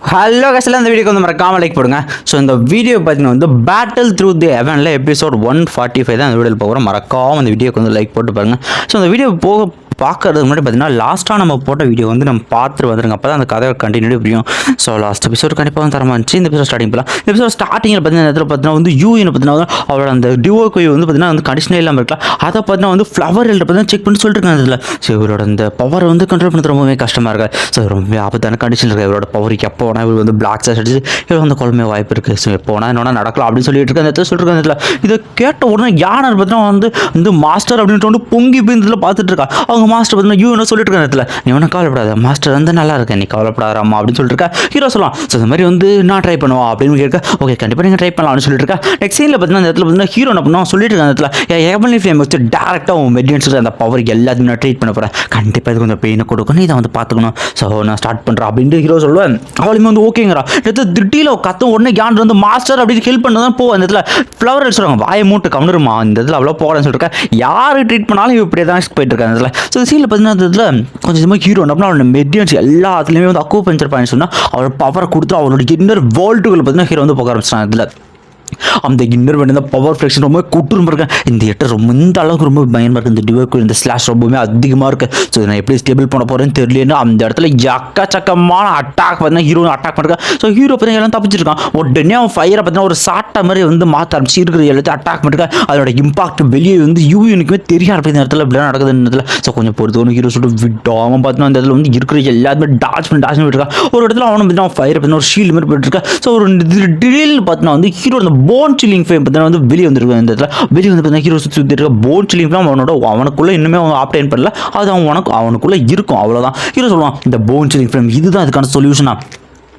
Hello Sushil அந்த வீடியோக்கு வந்து மறக்காம லைக் போடுங்க. ஸோ இந்த வீடியோ பார்த்தீங்கன்னா வந்து battle through the heavens episode one forty five தான் அந்த வீடியோவில் போகிறோம் மறக்காம அந்த வீடியோக்கு வந்து லைக் போட்டு பாருங்கள் ஸோ அந்த வீடியோ போக பார்க்கறதுக்கு முன்னாடி பார்த்தீங்கன்னா லாஸ்ட்டாக நம்ம போட்ட வீடியோ வந்து நம்ம பார்த்துட்டு வந்துருங்க. அப்போ தான் அந்த கதை கண்டினியூ புரியும். ஸோ லாஸ்ட் எபிசோட் கண்டிப்பாக வந்து தரமா இருந்துச்சு. இந்த எபிசோட் ஸ்டார்டிங் போகலாம் இந்த எபிசோட் ஸ்டார்டிங்கில் பார்த்தீங்கன்னா இடத்துல பார்த்தீங்கன்னா வந்து யூஎன் பார்த்தீங்கன்னா அவரோட அந்த டிவோ குய் வந்து பார்த்தீங்கன்னா அந்த கண்டிஷனே இல்லாமல் இருக்கலாம். அதை பார்த்தீங்கன்னா வந்து ஃப்ளவர் எழுத பார்த்தீங்கன்னா செக் பண்ணி சொல்லிட்டு இருக்காங்க இதில். ஸோ இவரோட அந்த பவர் வந்து கண்ட்ரோல் பண்ணுறது ரொம்பவே கஷ்டமாக இருக்கு. ஸோ ரொம்ப ஆபத்தான கண்டிஷன் இருக்குது இவரோட பவருக்கு எப்போ வேணா இவர் வந்து பிளாக் சாஸ் அடிச்சு இவர் வந்து குழம்பு வாய்ப்பு இருக்குது ஸோ எப்போ வேணா என்ன நடக்கலாம் அப்படின்னு சொல்லிட்டு இருக்க அந்த இடத்துல சொல்லிட்டு இருக்க இதை கேட்ட உடனே யானை பார்த்தீங்கன்னா வந்து இந்த மாஸ்டர் அப்படின்ட்டு வந்து பொங்கி போய் இதில் பார்த்துட்டு இருக்கா. அவங்க மாஸ்டர் பார்த்தீங்கன்னா யூ என்ன சொல்லிட்டு இருக்க இடத்துல. நீ ஒன்றும் கவலைப்படாத. மாஸ்டர் வந்து நல்லா இருக்கேன். நீ கவலைப்படாதாம்மா அப்படின்னு சொல்லிட்டு இருக்கா ஹீரோ சொல்லலாம். ஸோ இந்த மாதிரி வந்து நான் ட்ரை பண்ணுவா அப்படின்னு கேட்க ஓகே கண்டிப்பாக நீங்கள் ட்ரை பண்ணலாம் அப்படின்னு சொல்லிட்டு இருக்கா நெக்ஸ்ட் சீனில் பார்த்தீங்கன்னா அந்த இடத்துல பார்த்தீங்கன்னா ஹீரோ என்ன பண்ணுவோம் சொல்லிட்டு இருக்க அந்த இடத்துல. எவன்லி ஃப்ளேம் வச்சு டேரெக்டாக உன் மெடியன்ஸ் அந்த பவர் எல்லாத்தையும் நான் ட்ரீட் பண்ண போகிறேன் கண்டிப்பாக இது கொஞ்சம் பெயினை கொடுக்கணும் இதை வந்து பார்த்துக்கணும். ஸோ நான் ஸ்டார்ட் பண்ணுறேன் அப்படின்ட்டு ஹீரோ சொல்லுவேன். அவளுமே வந்து ஓகேங்கிறா எடுத்து திட்டியில் கத்தும் உடனே யான் வந்து மாஸ்டர் அப்படின்னு ஹெல்ப் பண்ண தான் போ அந்த இடத்துல. ஃப்ளவர் சொல்லுவாங்க வாயை மூட்டு கம்னுருமா இந்த இடத்துல அவ்வளோ போகலன்னு சொல்லிட்டு யார் ட்ரீட் பண்ணாலும் இப்படியே தான் போயிட்டு இருக்காங்க இடத்துல. ஸோ சீனில் பார்த்தீங்கன்னா அந்த இதில் கொஞ்சம் கொஞ்சமாக ஹீரோ என்ன பண்ணா அவனோட மெடியன்ஸ் எல்லாத்துலேயுமே வந்து அக்கோ பஞ்சர் பாயிண்ட் சொன்னால் அவரோட பவரை கொடுத்து அவரோட இன்னர் வேர்ல்டுகள் பார்த்தீங்கன்னா ஹீரோ வந்து போக ஆரம்பிச்சிட்டான் இதில் அந்த இன்னர் வேண்டிய பவர் ஃப்ளெக்ஷன் ரொம்ப கூட்டுரும் இருக்கேன் இந்த எட்டு ரொம்ப இந்த அளவுக்கு ரொம்ப பயமாக இருக்குது இந்த டிவோக்கு இந்த ஸ்லாஷ் ரொம்பவுமே அதிகமாக இருக்குது ஸோ நான் எப்படி ஸ்டேபிள் பண்ண போகிறேன்னு தெரியலன்னு அந்த இடத்துல எக்கச்சக்கமான அட்டாக் பார்த்தீங்கன்னா ஹீரோ அட்டாக் பண்ணிருக்கேன். ஸோ ஹீரோ பார்த்தீங்கன்னா எல்லாம் தப்பிச்சிருக்கான். உடனே அவன் ஃபயரை பார்த்தீங்கன்னா ஒரு சாட்டை மாதிரி வந்து மாற்ற ஆரம்பிச்சு இருக்கிற எல்லாத்தையும் அட்டாக் பண்ணிருக்கேன். அதோட இம்பாக்ட் வெளியே வந்து யூனிக்குமே தெரிய ஆரம்பிச்சு இந்த இடத்துல இப்படிலாம் நடக்குது இந்த இடத்துல. ஸோ கொஞ்சம் பொறுத்து ஹீரோ சொல்லிட்டு விடாமல் பார்த்தீங்கன்னா அந்த இடத்துல வந்து இருக்கிற எல்லாருமே டாச் பண்ணி டாச் பண்ணி ஒரு இடத்துல அவனை பார்த்தீங்கன்னா ஃபயர் பார்த்தீங்கன்னா ஒரு ஷீல்டு மாதிரி போயிட்டு இருக்கா ஸோ ஒரு டிடில் பார்த்தீங்கன்னா வந்து ஹீரோ அந்த போன் சில்லிங் ஃபேம் பார்த்தீங்கன்னா வந்து வெளியே வந்திருக்கு இந்த இடத்துல. வெளியே வந்து பார்த்தீங்கன்னா ஹீரோ சுற்றி சுற்றி இருக்க போன் சில்லிங் ஃபேம் அவனோட அவனுக்குள்ளே இன்னுமே அவன் ஆப்டைன் பண்ணல. அது அவன் உனக்கு அவனுக்குள்ளே இருக்கும். அவ்வளோதான் ஹீரோ சொல்லுவான் இந்த போன் சில்லிங் ஃபேம் இதுதான் அதுக்கான சொல்யூஷனா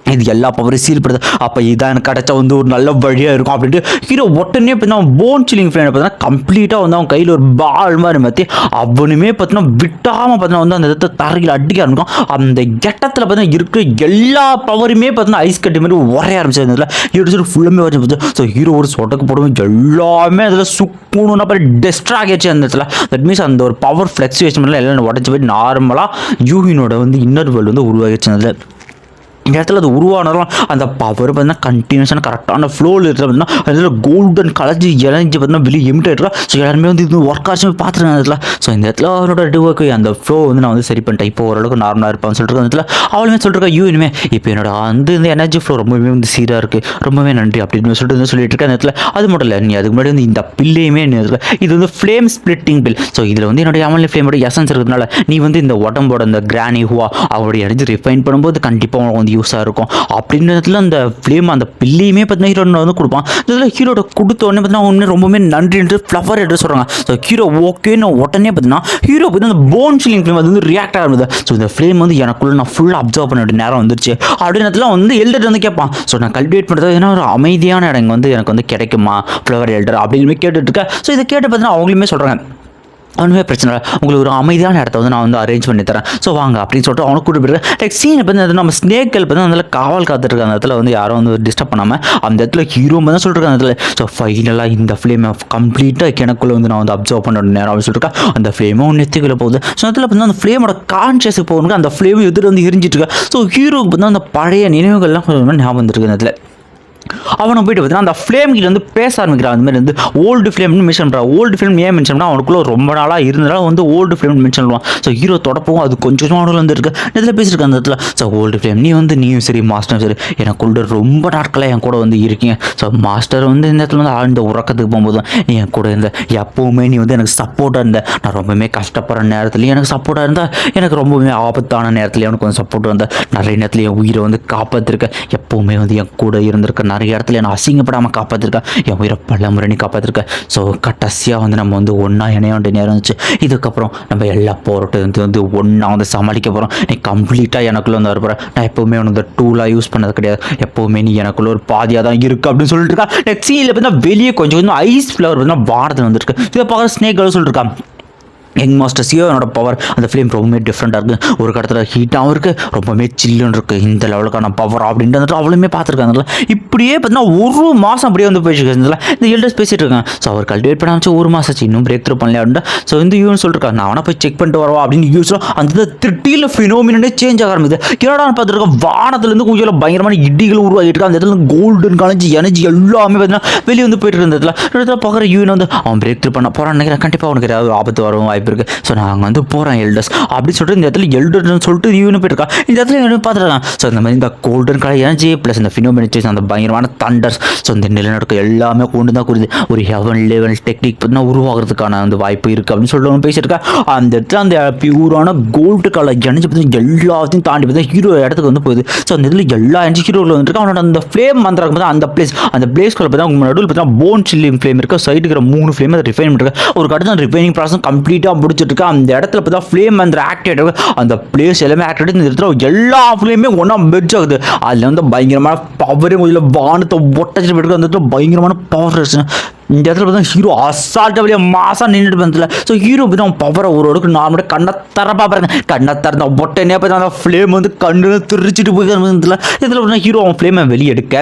இது எல்லா பவரும் சீல் அப்போ இதான் எனக்கு கிடச்சா வந்து ஒரு நல்ல வழியாக இருக்கும் அப்படின்ட்டு ஹீரோ உடனே பார்த்தீங்கன்னா போன் சில்லிங் ஃப்ரெண்ட் பார்த்தீங்கன்னா கம்ப்ளீட்டாக வந்து அவன் கையில் ஒரு பால் மாதிரி மாற்றி அவனுமே பார்த்தீங்கன்னா விட்டாமல் பார்த்தீங்கன்னா வந்து அந்த இடத்த தரையில் அடிக்க ஆரம்பிக்கும் அந்த கெட்டத்தில் பார்த்தீங்கன்னா இருக்கிற எல்லா பவருமே பார்த்தீங்கன்னா ஐஸ் கட்டி மாதிரி உரைய ஆரம்பிச்சதுல ஹீரோ சொல்லி ஃபுல்லுமே வச்சு பார்த்து ஸோ ஹீரோ ஒரு சொடக்கு போடுவோம் எல்லாமே அதில் சுக்கணும் அப்புறம் டெஸ்ட்ரா ஆகிடுச்சு அந்த இடத்துல. தட் மீன்ஸ் அந்த ஒரு பவர் ஃப்ளெக்சுவேஷன் எல்லாம் உடச்சி போய் நார்மலாக யூஹினோட வந்து இன்னர் வேர்ல்டு வந்து உருவாகிடுச்சு அதில் இந்த இடத்துல அது உருவானதும் அந்த பவர் பார்த்தீங்கன்னா கண்டினியூஸான கரெக்டான ஃப்ளோவில் இருக்கிற பார்த்தீங்கன்னா அதில் கோல்டன் கலஞ்சி எனர்ஜி பார்த்தீங்கன்னா வெளியே எமிட் ஆகிட்டுருக்கா ஸோ எல்லாருமே வந்து இது ஒர்க் ஆச்சு பார்த்துருக்கேன் அதில் ஸோ இந்த இடத்துல அவரோட டிவோக்கு அந்த ஃப்ளோ வந்து நான் வந்து சரி பண்ணிட்டேன். இப்போ ஓரளவுக்கு நார்மலாக இருப்பான்னு சொல்லிட்டு அந்த இடத்துல. அவளுமே சொல்லிருக்கா யூ இனிமே இப்போ என்னோட அந்த இந்த எனர்ஜி ஃப்ளோ ரொம்பவே வந்து சீராக இருக்குது ரொம்பவே நன்றி அப்படின்னு சொல்லிட்டு வந்து சொல்லிட்டு இருக்கேன் அந்த இடத்துல. அது மட்டும் இல்லை நீ அதுக்கு முன்னாடி வந்து இந்த பில்லையுமே நீ இது வந்து ஃப்ளேம் ஸ்பிளிட்டிங் பில் ஸோ இதில் வந்து என்னோட அமலி ஃப்ளேமோட எசன்ஸ் இருக்கிறதுனால நீ வந்து இந்த உடம்போட இந்த கிரானி ஹுவா அவருடைய எனர்ஜி ரிஃபைன் பண்ணும்போது கண்டிப்பாக வந்து யூஸாக இருக்கும். அப்படின்றதுல அந்த ஃபிலிம் அந்த பில்லையுமே பார்த்தீங்கன்னா ஹீரோ வந்து கொடுப்பான். இதில் ஹீரோட கொடுத்த உடனே பார்த்தீங்கன்னா உடனே ரொம்பவே நன்றின்ட்டு ஃப்ளவர் எடுத்து சொல்கிறாங்க ஸோ ஹீரோ ஓகேன்னு உடனே பார்த்தீங்கன்னா ஹீரோ பார்த்தீங்கன்னா அந்த போன் சில்லிங் ஃபிலிம் அது வந்து ரியாக்ட் ஆகுது ஸோ இந்த ஃபிலிம் வந்து எனக்குள்ள நான் ஃபுல்லாக அப்சர்வ் பண்ண வேண்டிய நேரம் வந்துருச்சு. அப்படின்றதுல வந்து எல்டர் வந்து கேட்பான். ஸோ நான் கல்டிவேட் பண்ணுறது ஏன்னா ஒரு அமைதியான இடம் வந்து எனக்கு வந்து கிடைக்குமா ஃப்ளவர் எல்டர் அப்படின்னு கேட்டுட்டு இருக்கேன் ஸோ இதை கேட்டு பார்த்தீங்கன்னா அவங்களுமே சொல்கிறாங்க ஒன்றுமே பிரச்சனை இல்லை. உங்களுக்கு ஒரு அமைதியான இடத்த வந்து நான் வந்து அரேஞ்ச் பண்ணி தரேன். ஸோ வாங்க அப்படின்னு சொல்லிட்டு அவனை கூட்டு போயிருக்கேன் லைக் சீன் இப்போ வந்து நம்ம ஸ்னேக்கள் வந்து அந்த காவல் காத்துட்டு அந்த இடத்துல வந்து யாரும் வந்து டிஸ்டர்ப் பண்ணாமல் அந்த இடத்துல ஹீரோ தான் சொல்லிருக்காங்க அந்த இடத்துல. ஸோ ஃபைனலாக இந்த ஃப்ளேமை கம்ப்ளீட்டாக கிணக்குள்ளே வந்து நான் வந்து அப்சர்வ் பண்ண நேரம் அப்படின்னு சொல்லிருக்கேன் அந்த ஃப்ளேமும் நெத்திக்குள்ள போகுது. ஸோ அதில் வந்து அந்த ஃப்ளேமோட கான்ஷியஸுக்கு போகணுங்க அந்த ஃப்ளேமும் எதிர் வந்து எரிஞ்சிட்டு இருக்கு? ஸோ ஹீரோவுக்கு வந்து அந்த பழைய நினைவுகள்லாம் கொஞ்சம் ஞாபகம் வந்துருக்கு அந்த இடத்துல. அவனை போயிட்டு பார்த்தீங்கன்னா அந்த ஃப்ளேம் கிட்ட வந்து பேச ஆரம்பிக்கிறான். அந்த மாதிரி வந்து ஓல்டு ஃப்ளேம்னு மென்ஷன் பண்ணுறான் ஓல்டு ஃப்ளேம் ஏன் மென்ஷன் பண்ணா அவனுக்குள்ள ரொம்ப நாளாக இருந்தாலும் வந்து ஓல்டு ஃப்ளேம் மென்ஷன் பண்ணுவான். ஸோ ஹீரோ தொடப்பவும் அது கொஞ்சம் கொஞ்சமாக அவனுக்கு வந்து இருக்கு. இதில் பேசியிருக்க அந்த இடத்துல. ஸோ ஓல்டு ஃபிலிம் நீ வந்து நீயும் சரி மாஸ்டரும் சரி. எனக்குள்ள ரொம்ப நாட்களாக என் கூட வந்து இருக்கீங்க. ஸோ மாஸ்டர் வந்து இந்த இடத்துல வந்து ஆழ்ந்த உறக்கத்துக்கு போகும்போது நீ என் கூட இருந்த எப்போவுமே நீ வந்து எனக்கு சப்போர்ட்டாக இருந்த. நான் ரொம்பவுமே கஷ்டப்படுற நேரத்துலையும் எனக்கு சப்போர்ட்டாக இருந்தால் எனக்கு ரொம்பவுமே ஆபத்தான நேரத்துலையும் எனக்கு வந்து சப்போர்ட் வந்த நிறைய நேரத்தில் என் உயிரை வந்து காப்பாற்றிருக்க எப்போவுமே வந்து என் கூட இருந்திருக்க நிறைய இடத்துல என்னை அசிங்கப்படாமல் காப்பாற்றிருக்கேன் என் உயிரை பல முறை நீ காப்பாற்றிருக்க ஸோ கடைசியாக வந்து நம்ம வந்து ஒன்றா இணைய வேண்டிய நேரம் இருந்துச்சு. இதுக்கப்புறம் நம்ம எல்லா போராட்டம் வந்து வந்து ஒன்றா வந்து சமாளிக்க போகிறோம் நீ கம்ப்ளீட்டாக எனக்குள்ளே வந்து வரப்போகிற நான் எப்போவுமே உனக்கு டூலாக யூஸ் பண்ணது கிடையாது. எப்போவுமே நீ எனக்குள்ள ஒரு பாதியாக தான் இருக்குது அப்படின்னு சொல்லிட்டு இருக்கா. நெக்ஸ்ட் சீனில் பார்த்தீங்கன்னா வெளியே கொஞ்சம் கொஞ்சம் ஐஸ் ஃப்ளவர் பார்த்தீங்கன்னா பாரதில் வந்துருக்கு. இதை பார்க்குற ஸ்னேக் சொல்லிட்டு இருக்கான் யங் மாஸ்டர் சியோனோட பவர் அந்த ஃபிலிம் ரொம்பவே டிஃப்ரெண்ட்டாக இருக்குது ஒரு கடத்தில் ஹீட்டாகவும் இருக்குது ரொம்பவே சில்லுன்னு இருக்குது இந்த லெவலுக்கான பவர் அப்படின்ட்டு வந்துட்டு அவளுமே பார்த்துருக்காங்கல்ல. இப்படியே பார்த்தீங்கன்னா ஒரு மாதம் அப்படியே வந்து போயிட்டு இருக்காங்கல்ல இந்த எல்டர்ஸ் பேசிகிட்டு இருக்காங்க. ஸோ அவர் கல்டிவேட் பண்ண ஆச்சு ஒரு மாதம் ஆச்சு. இன்னும் பிரேக் த்ரூ பண்ணல அப்படின்ட்டு. ஸோ இந்த யூன் சொல்லிருக்காங்க நான் வேணா போய் செக் பண்ணிட்டு வரவா? அப்படின்னு யூஸ்லாம் அந்த திட்டியில் ஃபினோமினே சேஞ்ச் ஆக ஆரம்பிது என்னடா பார்த்துருக்கோம் வானத்துலேருந்து கொஞ்சம் பயங்கரமான இடிகள் உருவாகிட்டு இருக்கு. அந்த இடத்துல கோல்டன் காலேஜ் எனர்ஜி எல்லாமே பார்த்தீங்கன்னா வெளியே வந்து போயிட்டு இருந்த இடத்துல. இடத்துல பார்க்குற யூன் வந்து அவன் பிரேக் த்ரூ பண்ண போகிறான்னு நினைக்கிறேன். கண்டிப்பாக அவனுக்கு ஏதாவது ஆபத்து வரும் வாய்ப்பு இருக்குது ஸோ நாங்கள் வந்து போகிறோம் எல்டர்ஸ் அப்படி சொல்லிட்டு இந்த இடத்துல எல்டர்னு சொல்லிட்டு யூனு போயிருக்கா இந்த இடத்துல இவனு பார்த்துருக்கான் ஸோ இந்த மாதிரி இந்த கோல்டன் கலர் எனர்ஜி ப்ளஸ் இந்த ஃபினோமினேச்சர்ஸ் அந்த பயங்கரமான தண்டர்ஸ் ஸோ இந்த நிலநடுக்கம் எல்லாமே கொண்டு தான் குறிது ஒரு ஹெவன் லெவல் டெக்னிக் பார்த்தீங்கன்னா உருவாகிறதுக்கான அந்த வாய்ப்பு இருக்குது அப்படின்னு சொல்லிட்டு அவன் பேசியிருக்கா. அந்த இடத்துல அந்த பியூரான கோல்டு கலர் எனர்ஜி பார்த்தீங்கன்னா எல்லாத்தையும் தாண்டி பார்த்தா ஹீரோ இடத்துக்கு வந்து போகுது. ஸோ அந்த இதில் எல்லா எனர்ஜி ஹீரோவில் வந்துருக்கு. அவனோட அந்த ஃப்ளேம் வந்துருக்கும் பார்த்தா அந்த பிளேஸ் அந்த பிளேஸ்க்குள்ள பார்த்தா உங்க நடுவில் பார்த்தீங்கன்னா போன் சில்லிங் ஃப்ளேம் இருக்குது சைடுக்கிற மூணு ஃப்ளேம் அதை ரிஃபைன் பண்ணிருக்கு ஒரு கட்டத்தில் ரிஃபைனிங் ப்ராசஸ் கம்ப்ளீட்டாக முடிச்சிட்டு இருக்கு அந்த இடத்துல பார்த்தா ஃப்ளேம் அந்த ஆக்டிவேட் அந்த பிளேஸ் எல்லாமே ஆக்டிவேட் இந்த இடத்துல எல்லா ஃப்ளேமே ஒன்றா மெர்ஜ் ஆகுது. அதில் வந்து பயங்கரமான பவரே முதல்ல வானத்தை ஒட்டச்சு போயிருக்கு அந்த இடத்துல பயங்கரமான பவர் இந்த இடத்துல பார்த்தா ஹீரோ அசால்ட்டாக வெளியே மாசாக நின்றுட்டு வந்ததில்ல ஸோ ஹீரோ பற்றி அவன் பவரை ஒரு அளவுக்கு நார்மலாக கண்ணை தரப்பா பாருங்க. கண்ணை திறந்த ஒட்டனே பார்த்தா அந்த ஃப்ளேம் வந்து கண்ணு திரிச்சிட்டு போய் இதில் இதில் பார்த்தா ஹீரோ அவன் ஃப்ளேமை வெளியே எடுக்க.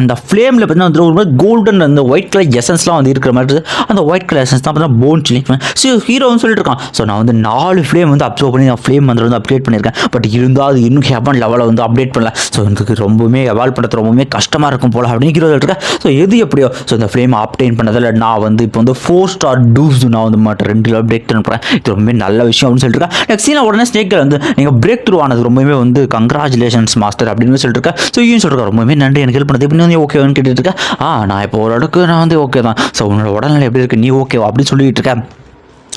அந்த ஃப்ளேமில் பார்த்தீங்கன்னா வந்து ஒரு மாதிரி கோல்டன் அந்த ஒயிட் கலர் எசன்ஸ்லாம் வந்து இருக்கிற மாதிரி இருக்குது. அந்த ஒயிட் கலர் எசன்ஸ் தான் பார்த்தீங்கன்னா போன் சில்லிங் ஸோ ஹீரோன்னு சொல்லிட்டு இருக்கான். ஸோ நான் வந்து நாலு ஃப்ளேம் வந்து அப்சர்வ் பண்ணி நான் ஃப்ளேம் வந்து வந்து அப்டேட் பண்ணியிருக்கேன். பட் இருந்தால் அது இன்னும் ஹெவன் லெவலில் வந்து அப்டேட் பண்ணல. ஸோ எனக்கு ரொம்பவுமே எவால்வ் பண்ணுறது ரொம்பவுமே கஷ்டமாக இருக்கும் போல அப்படின்னு ஹீரோ இருக்கேன். ஸோ எது எப்படியோ ஸோ இந்த ஃப்ளேம் அப்டேட் பண்ணதில் நான் வந்து இப்போ வந்து ஃபோர் ஸ்டார் டூஸ் நான் வந்து மாட்டேன். ரெண்டு அப்டேட் பண்ணுறேன் இது ரொம்பவே நல்ல விஷயம் அப்படின்னு சொல்லிட்டு இருக்கேன். நெக்ஸ்ட் சீனில் உடனே ஸ்னேக்கில் வந்து நீங்கள் பிரேக் த்ரூ ஆனது ரொம்பவுமே வந்து கங்க்ராச்சுலேஷன்ஸ் மாஸ்டர் அப்படின்னு சொல்லிட்டு இருக்கேன். ஸோ யூன் சொல்லிருக்கேன் ரொம்பவுமே நன்றி எனக்கு ஹெல்ப் பண்ணது. இப்போ நீ ஓகேவான்னு கேட்டுட்டு இருக்கேன் ஆ நான் இப்போ ஓரளவுக்கு நான் வந்து ஓகே தான். ஸோ உன்னோட உடல்நிலை எப்படி இருக்கு? நீ ஓகேவா அப்படின்னு சொல்லிட்டு இருக்கேன்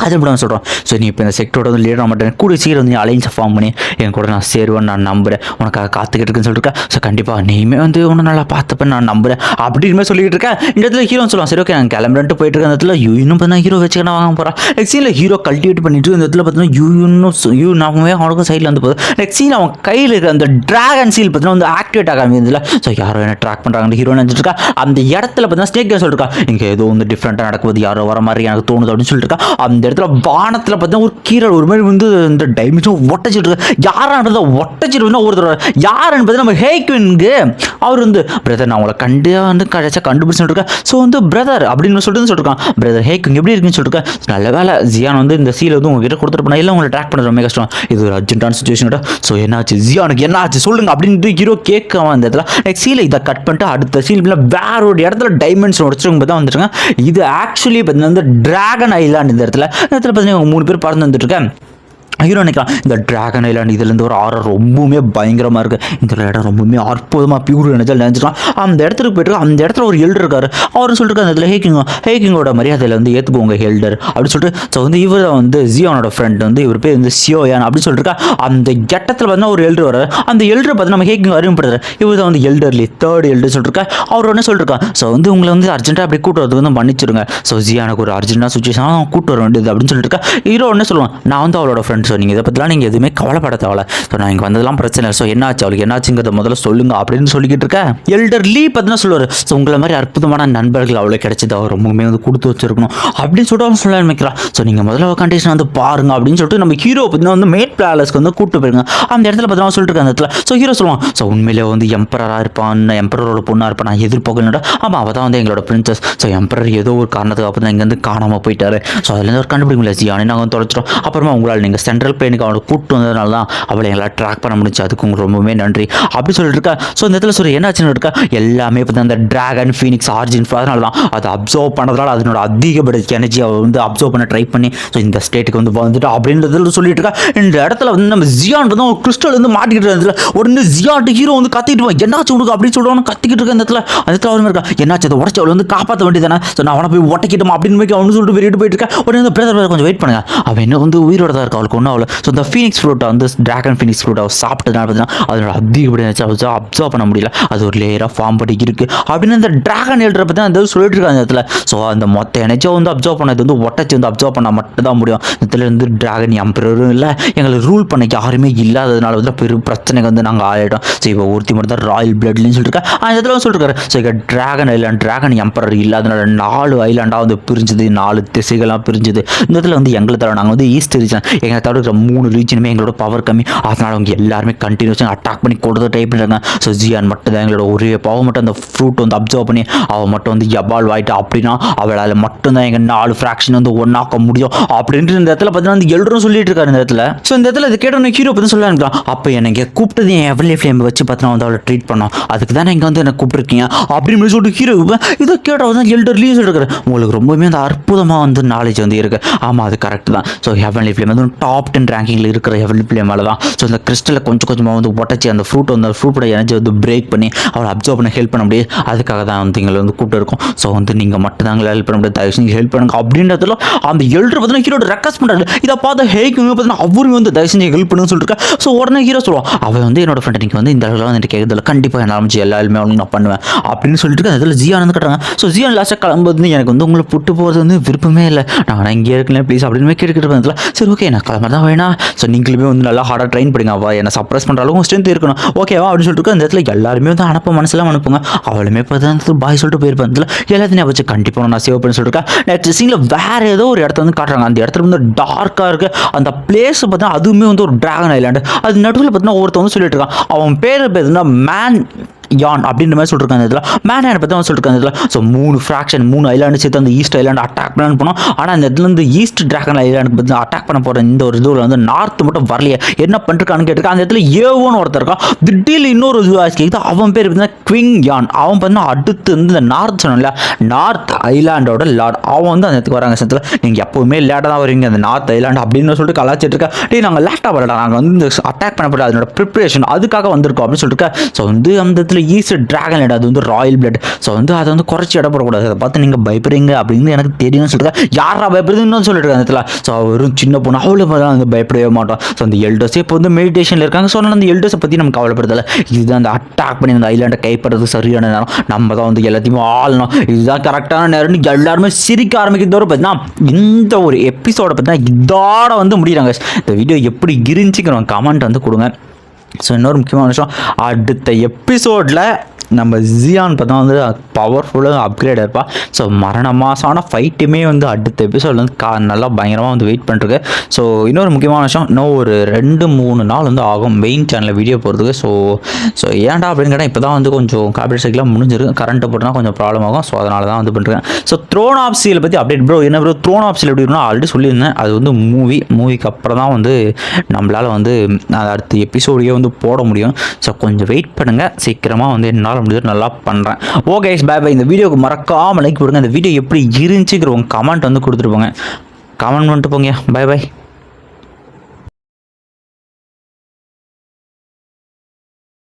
அது எப்படி நான் சொல்கிறோம் ஸோ நீ இப்போ இந்த செக்டரோட வந்து லீடராக மாட்டேன் கூட சீக்கிரம் வந்து நீ அலைன்ஸை ஃபார்ம் பண்ணி என் கூட நான் சேருவேன் நான் நம்புறேன். உனக்காக காத்துக்கிட்டு இருக்குன்னு சொல்லிருக்கேன் ஸோ கண்டிப்பாக நீயுமே வந்து உன்னை நல்லா பார்த்துப்பேன் நான் நம்புறேன். அப்படின்னு சொல்லிட்டு இருக்கேன் இந்த இடத்துல ஹீரோ சொல்லுவான். சரி ஓகே நான் கிளம்புறேன்ட்டு போயிட்டு இருக்க. அந்த இடத்துல யூ இன்னும் பார்த்தா ஹீரோ வச்சுக்க வாங்க போகிறான் நெக்ஸ்ட் சீனில் ஹீரோ கல்டிவேட் பண்ணிட்டு இந்த இடத்துல பார்த்தீங்கன்னா யூ இன்னும் யூ நாமே அவனுக்கும் சைடில் வந்து போகுது. நெக்ஸ்ட் சீன் அவன் கையில் இருக்கிற அந்த டிராகன் சீல் பார்த்தீங்கன்னா வந்து ஆக்டிவேட் ஆக இருந்ததில்ல ஸோ யாரோ என்ன ட்ராக் பண்ணுறாங்க ஹீரோ நினச்சிருக்கா அந்த இடத்துல பார்த்தீங்கன்னா ஸ்னேக் கேம் சொல்லிருக்கா இங்கே ஏதோ வந்து டிஃப்ரெண்ட்டாக நடக்குது யாரோ வர மாதிரி எனக்கு தோணுது அப்படின்னு சொல்லிட்டு இருக்கா. அந்த இடத்துல வானத்தில் பார்த்தீங்கன்னா ஒரு கீரல் ஒரு மாதிரி வந்து இந்த டைமிஷன் ஒட்டச்சிட்டு இருக்கு. யாரான்றத ஒட்டச்சிட்டு வந்து ஒருத்தர் யாருன்னு பார்த்தீங்கன்னா நம்ம ஹேக்வின்கு அவர் வந்து பிரதர் நான் உங்களை கண்டு வந்து கடைச்சா கண்டுபிடிச்சுட்டு இருக்கேன். ஸோ வந்து பிரதர் அப்படின்னு சொல்லிட்டு சொல்லிருக்கான் பிரதர் ஹேக்கிங் எப்படி இருக்குன்னு சொல்லிருக்கேன் நல்ல வேலை. ஜியான் வந்து இந்த சீல வந்து உங்ககிட்ட கொடுத்துட்டு போனா இல்லை உங்களை ட்ராக் பண்ணுறது ரொம்ப கஷ்டம். இது ஒரு அர்ஜென்ட்டான சுச்சுவேஷனோட ஸோ என்னாச்சு? ஜியானுக்கு என்னாச்சு? சொல்லுங்க. அப்படின்ட்டு ஹீரோ கேட்க அந்த இடத்துல நெக்ஸ்ட் சீலை இதை கட் பண்ணிட்டு அடுத்த சீல் வேற ஒரு இடத்துல டைமென்ஷன் உடச்சிருக்கும் தான் வந்துருங்க. இது ஆக்சுவலி பார்த்தீங்கன்னா வந்து டிராகன் ஐலாண்ட் இந்த இடத்துல. இந்த பார்த்தீங்கன்னா மூணு பேர் பறந்து வந்துட்டு இருக்கேன் ஹீரோ நினைக்கலாம். இந்த ட்ராகன் ஐலாண்ட் இதுலேருந்து ஒரு ஆரம் ரொம்பவுமே பயங்கரமாக இருக்குது இந்த இடம் ரொம்பவுமே அற்புதமாக பியூர் நினைச்சால் நினச்சிக்கலாம். அந்த இடத்துக்கு போயிட்டு அந்த இடத்துல ஒரு எல்டர் இருக்காரு. அவர் சொல்லிட்டு அந்த இடத்துல ஹேக்கிங் ஹேக்கிங்கோட மரியாதையில் வந்து ஏற்றுக்கோங்க ஹெல்டர் அப்படின்னு சொல்லிட்டு ஸோ வந்து இவர் தான் வந்து ஜியோனோட ஃப்ரெண்ட் வந்து இவர் பேர் வந்து சியோயான் அப்படின்னு சொல்லிட்டு அந்த கட்டத்தில் பார்த்தீங்கன்னா ஒரு எல்டர் வராரு அந்த எல்டரை பார்த்து நம்ம ஹேக்கிங் அறிமுகப்படுறாரு இவர் தான் வந்து எல்டர்லி தேர்ட் எல்டர் சொல்லிருக்கா அவர் என்ன சொல்லிருக்கா ஸோ வந்து உங்களை வந்து அர்ஜென்ட்டாக அப்படி கூட்டு வரதுக்கு வந்து மன்னிச்சிருங்க ஸோ ஜியானுக்கு ஒரு அர்ஜென்ட்டாக சுச்சுவேஷனாக கூட்டு வர வேண்டியது அப்படின்னு சொல்லிட்டு இருக்கா. ஹீரோ என்ன சொல்லுவான் நான் வந்து அவளோட ஃப்ரெண்ட் ஸோ நீங்கள் இதை பற்றிலாம் நீங்கள் எதுவுமே கவலைப்பட தேவையில்ல. ஸோ நான் இங்கே வந்ததெல்லாம் பிரச்சனை இல்லை. ஸோ என்னாச்சு? அவளுக்கு என்னாச்சுங்கிறத முதல்ல சொல்லுங்க அப்படின்னு சொல்லிக்கிட்டு இருக்கேன் எல்டர் லீ பார்த்தீங்கன்னா சொல்லுவார். ஸோ உங்களை மாதிரி அற்புதமான நண்பர்கள் அவளுக்கு கிடைச்சது அவர் ரொம்பவுமே வந்து கொடுத்து வச்சிருக்கணும் அப்படின்னு சொல்லிட்டு அவன் சொல்ல ஆரம்பிக்கிறான் ஸோ நீங்கள் முதல்ல கண்டிஷன் வந்து பாருங்க அப்படின்னு சொல்லிட்டு நம்ம ஹீரோ பார்த்தீங்கன்னா வந்து மேட் பிளாலஸ்க்கு வந்து கூப்பிட்டு போயிருங்க. அந்த இடத்துல பார்த்தீங்கன்னா சொல்லிட்டு இருக்க அந்த இடத்துல. ஸோ ஹீரோ சொல்லுவான் ஸோ உண்மையிலே வந்து எம்பரராக இருப்பான். எம்பரரோட பொண்ணாக இருப்பான். நான் எதிர்பார்க்கணும் ஆமாம் அவள் தான் வந்து எங்களோட பிரின்சஸ் ஸோ எம்பரர் ஏதோ ஒரு காரணத்துக்கு அப்புறம் தான் இங்கேருந்து காணாமல் போயிட்டாரு. ஸோ அதுலேருந்து ஒரு கண்டுபிடிக்க முடியல. ஜியானே நாங்கள் வந்து தொலைச்சிட்டோம். அப்புறமா உங்களால் நீங்கள் சென்ட்ரல் பிளேனுக்கு அவனை கூட்டு வந்ததுனால தான் அவளை எங்களால் ட்ராக் பண்ண முடிஞ்சு. அதுக்கு உங்களுக்கு ரொம்பவே நன்றி. அப்படி சொல்லிட்டு இருக்கா. ஸோ இந்த இடத்துல சொல்லி என்னாச்சுன்னு இருக்கா? எல்லாமே இப்போ அந்த டிராகன் ஃபீனிக்ஸ் ஆர்ஜின் அதனால தான் அதை அப்சர்வ் பண்ணதால அதனோட அதிகப்படிச்ச எனர்ஜி அவள் வந்து அப்சர்வ் பண்ண ட்ரை பண்ணி ஸோ இந்த ஸ்டேட்டுக்கு வந்து வந்துட்டு அப்படின்றதுல சொல்லிட்டு இருக்கா. இந்த இடத்துல வந்து நம்ம ஜியான் வந்து அவன் கிறிஸ்டல் வந்து மாட்டிக்கிட்டு இருந்ததுல உடனே ஜியான்ட்டு ஹீரோ வந்து கத்திட்டு என்னாச்சு உனக்கு அப்படின்னு சொல்லுவாங்க கத்திக்கிட்டு இருக்க இந்த இடத்துல? அந்த இடத்துல அவன் இருக்கா என்னாச்சு அதை உடச்சி அவளை வந்து காப்பாற்ற வேண்டியதானே ஸோ நான் அவனை போய் உடைக்கிட்டோம் அப்படின்னு போய் அவனு சொல்லிட்டு வெளியிட்டு போயிட்டு இருக்கா. உடனே இந்த பிரதர் கொஞ்சம் வெயிட் பண்ணுங்க. அவன் என்ன வந்து உயிரோட தான் இருக்கா? அவளுக்கு ஒன்றும் ஆகல ஸோ இந்த ஃபீனிக்ஸ் ஃப்ரூட்டை வந்து ட்ராகன் ஃபீனிக்ஸ் ஃப்ரூட்டை சாப்பிட்டதுனால பார்த்தீங்கன்னா அதோட அதிகப்படி இருந்துச்சு அப்சர்வ் பண்ண முடியல. அது ஒரு லேயராக ஃபார்ம் பண்ணி இருக்குது அப்படின்னு இந்த ட்ராகன் எழுதுற பற்றி அந்த சொல்லிட்டு இருக்காங்க அந்த இடத்துல. ஸோ அந்த மொத்த எனர்ஜியை வந்து அப்சர்வ் பண்ணது வந்து ஒட்டச்சி வந்து அப்சர்வ் பண்ணால் மட்டும் தான் முடியும் இதில் இருந்து ட்ராகன் எம்பரரும் இல்லை எங்களை ரூல் பண்ண யாருமே இல்லாததுனால வந்து பெரும் பிரச்சனைக்கு வந்து நாங்கள் ஆயிட்டோம் ஸோ இப்போ ஒருத்தி மட்டும் தான் ராயல் பிளட்லன்னு சொல்லியிருக்கேன் அந்த இடத்துல சொல்லிருக்காரு ஸோ இங்கே ட்ராகன் ஐலாண்ட் ட்ராகன் எம்பரர் இல்லாதனால நாலு ஐலாண்டாக வந்து பிரிஞ்சுது. நாலு திசைகளாக பிரிஞ்சுது. இந்த இடத்துல வந்து எங்களை தவிர நாங்கள் வந்து ஈஸ்ட் ரீஜன் எங்களை தவிர இருக்கிற மூணு ரீஜனுமே எங்களோட பவர் கம்மி. அதனால் அவங்க எல்லாருமே கண்டினியூஸாக அட்டாக் பண்ணி கொடுத்து டைப் பண்ணுறாங்க ஸோ ஜியான் மட்டும் தான் எங்களோட ஒரே பவர் மட்டும் அந்த ஃப்ரூட் வந்து அப்சர்வ் பண்ணி அவள் மட்டும் வந்து எவால்வ் ஆகிட்டா அப்படின்னா அவளால் மட்டும்தான் எங்கள் நாலு ஃப்ராக்ஷன் வந்து ஒன்றாக்க முடியும். அப்படின்ட்டு இந்த இடத்துல பார்த்தீங்கன்னா வந்து எல்லோரும் சொல்லிட்டு இருக்காரு இந்த இடத்துல. ஸோ இந்த இடத்துல இது கேட்டோன்னு ஹீரோ பற்றி சொல்ல அப்போ எனக்கு கூப்பிட்டது என் எவ்வளோ ஃப்ளேம் வச்சு பார்த்தீங்கன்னா வந்து அவளை ட்ரீட் பண்ணோம். அதுக்கு தானே இங்கே வந்து எனக்கு கூப்பிட்டுருக்கீங்க? அப்படின்னு சொல்லிட்டு ஹீரோ இதை கேட்டால் வந்து எல்டர்லேயும் சொல்லிருக்காரு. உங்களுக்கு ரொம்பவுமே அந்த அற்புதமாக வந்து நாலேஜ் வந்து இருக்குது ஆமாம் அது கரெக்ட் தான். ஸோ ஹெவன்லி ஃப்ளேம் வந்து டாப் டென் ரேங்கிங்கில் இருக்கிற எவ்வளோ பிளே மேலே தான் ஸோ அந்த கிறிஸ்டலை கொஞ்சம் கொஞ்சமாக வந்து உடச்சி அந்த ஃப்ரூட் வந்து அந்த ஃப்ரூட்டோட எனர்ஜி வந்து பிரேக் பண்ணி அவரை அப்சர்வ் பண்ண ஹெல்ப் பண்ண முடியும் அதுக்காக தான் வந்து எங்களை வந்து கூப்பிட்டு இருக்கோம். ஸோ வந்து நீங்கள் மட்டும் தான் ஹெல்ப் பண்ண முடியாது தயவு செஞ்சு ஹெல்ப் பண்ணுங்க. அப்படின்றதுல அந்த எல்டர் பார்த்தீங்கன்னா ஹீரோட ரெக்வஸ்ட் பண்ணுறாரு இதை பார்த்து ஹேக்கு பார்த்தீங்கன்னா அவரும் வந்து தயவு செஞ்சு ஹெல்ப் பண்ணுன்னு சொல்லிட்டு ஸோ உடனே ஹீரோ சொல்லுவான் அவன் வந்து என்னோட ஃப்ரெண்ட் நீங்கள் வந்து இந்த அளவில் வந்து கேட்கறதுல கண்டிப்பாக என்ன ஆரம்பிச்சு எல்லா எல்லாமே நான் பண்ணுவேன். அப்படின்னு சொல்லிட்டு அதில் ஜியான் வந்து கட்டுறாங்க. ஸோ ஜியான் லாஸ்ட்டாக கிளம்புறது வந்து எனக்கு வந்து உங்களை புட்டு போகிறது வந்து விருப்பமே இல்லை. நான் இங்கே இருக்கேன் ப்ளீஸ் அப்படின்னு கேட்டுக்கிட்டு இருந்ததுல சரி ஓகே நான் கிளம்புறது அதான் வேணா. ஸோ நீங்களுமே வந்து நல்லா ஹார்டாக ட்ரெயின் பண்ணுங்க அவள் என்னை சப்ரஸ் பண்ணுற அளவுக்கு ஸ்ட்ரென்த் இருக்கணும். ஓகேவா அப்படின்னு சொல்லிட்டு அந்த இடத்துல எல்லாருமே வந்து அனுப்ப மனசுலாம் அனுப்புங்க. அவளுமே பார்த்து பாய் சொல்லிட்டு போயிருப்பேன் அதில் எல்லாத்தையும் வச்சு கண்டிப்பாக நான் சேவ் பண்ணி சொல்லிருக்கேன் நெக்ஸ்ட் சீனில் வேறு ஏதோ ஒரு இடத்த வந்து காட்டுறாங்க. அந்த இடத்துல வந்து டார்க்காக இருக்குது அந்த பிளேஸ் பார்த்தா அதுவுமே வந்து ஒரு ட்ராகன் ஐலாண்டு அது நடுவில் பார்த்தீங்கன்னா ஒருத்தவங்க வந்து சொல்லிட்டு இருக்கான். அவன் பேர் பார்த்தீங்கன்னா மேன் யான் அப்படின்ற மாதிரி சொல்லிருக்காங்க இதில். மேன் ஹேண்ட் பற்றி அவன் சொல்லிருக்காங்க இதில். ஸோ மூணு ஃப்ராக்ஷன் மூணு ஐலாண்டு சேர்த்து அந்த ஈஸ்ட் ஐலாண்டு அட்டாக் பண்ணு போனோம். ஆனால் அந்த இடத்துல இருந்து ஈஸ்ட் ட்ராகன் ஐலாண்டுக்கு பற்றி அட்டாக் பண்ண போகிற இந்த ஒரு இதுவில் வந்து நார்த் மட்டும் வரலையே. என்ன பண்ணிருக்கான்னு கேட்டிருக்கான் அந்த இடத்துல ஏவோன்னு ஒருத்தர் இருக்கான். திடீர்னு இன்னொரு இது கேட்குது அவன் பேர் பார்த்தீங்கன்னா குவிங் யான் அவன் பார்த்தீங்கன்னா அடுத்து வந்து இந்த நார்த் சொன்னோம்ல நார்த் ஐலாண்டோட லார்ட் அவன் வந்து அந்த இடத்துக்கு வராங்க சத்தில் நீங்கள் எப்போவுமே லேட்டாக தான் வருவீங்க. அந்த நார்த் ஐலாண்டு அப்படின்னு சொல்லிட்டு கலாச்சிட்டு இருக்கா டே நாங்கள் லேட்டாக வரலாம் நாங்கள் வந்து இந்த அட்டாக் பண்ணப்பட்ட அதனோட ப்ரிப்பரேஷன் அதுக்காக வந்திருக்கோம் அப்படின்னு சொல்லிட்டு ஸோ வந்து அந்த இடத்துல ஈஸ்ட் ட்ராகன் லைட் அது வந்து ராயல் பிளட் ஸோ வந்து அதை வந்து குறைச்சி இடம் போடக்கூடாது. அதை பார்த்து நீங்கள் பயப்படுறீங்க அப்படின்னு எனக்கு தெரியும்னு சொல்லிட்டு யாரா பயப்படுதுன்னு சொல்லிட்டு இருக்காங்க அந்த இடத்துல. ஸோ வெறும் சின்ன பொண்ணு அவ்வளோ வந்து பயப்படவே மாட்டோம் ஸோ அந்த எல்டர்ஸே இப்போ வந்து மெடிடேஷனில் இருக்காங்க. ஸோ அந்த எல்டர்ஸை பற்றி நம்ம கவலைப்படுறதில்ல. இதுதான் அந்த அட்டாக் பண்ணி அந்த ஐலாண்டை கைப்படுறது சரியான நேரம். நம்ம தான் வந்து எல்லாத்தையுமே ஆளணும். இதுதான் கரெக்டான நேரம்னு எல்லாருமே சிரிக்க ஆரம்பிக்கிறதோட பார்த்தீங்கன்னா இந்த ஒரு எபிசோடை பார்த்தீங்கன்னா இதோட வந்து முடிகிறாங்க இந்த வீடியோ எப்படி இருந்துச்சுங்கிற கமெண்ட் வந்து கொடுங்க. ஸோ இன்னொரு முக்கியமான விஷயம் அடுத்த எபிசோடில் நம்ம ஜியான் பார்த்தா வந்து பவர்ஃபுல்லாக அப்கிரேட் இருப்பா. ஸோ மரண மாதமான ஃபைட்டுமே வந்து அடுத்த எபிசோட் வந்து கா நல்லா பயங்கரமாக வந்து வெயிட் பண்ணுறது ஸோ இன்னொரு முக்கியமான விஷயம் இன்னும் ஒரு ரெண்டு மூணு நாள் வந்து ஆகும் மெயின் சேனலில் வீடியோ போகிறதுக்கு ஸோ ஸோ ஏன்டா அப்படின்னு கேட்டால் இப்போ தான் வந்து கொஞ்சம் காப்பி சைக்கிளாக முடிஞ்சிருக்கு. கரண்ட்டு போட்டுனா கொஞ்சம் ப்ராப்ளம் ஆகும். ஸோ அதனால தான் வந்து பண்ணுறேன் ஸோ த்ரோன் ஆஃப் சீலை பற்றி அப்டேட் ப்ரோ என்ன ப்ரோ த்ரோன் ஆஃப் சீல் எப்படி இருக்குன்னா ஆல்ரெடி சொல்லியிருந்தேன். அது வந்து மூவி மூவிக்கு அப்புறம் தான் வந்து நம்மளால் வந்து அதை அடுத்த எபிசோடையே வந்து போட முடியும். ஸோ கொஞ்சம் வெயிட் பண்ணுங்கள் சீக்கிரமாக வந்து என்னால் முடிஞ்சது நல்லா பண்ணுறேன் ஓகே பை பை இந்த வீடியோக்கு மறக்காமல் லைக் கொடுங்க இந்த வீடியோ எப்படி இருந்துச்சுங்கிற உங்கள் கமெண்ட் வந்து கொடுத்துட்டு போங்க. கமெண்ட் பண்ணிட்டு போங்க. By by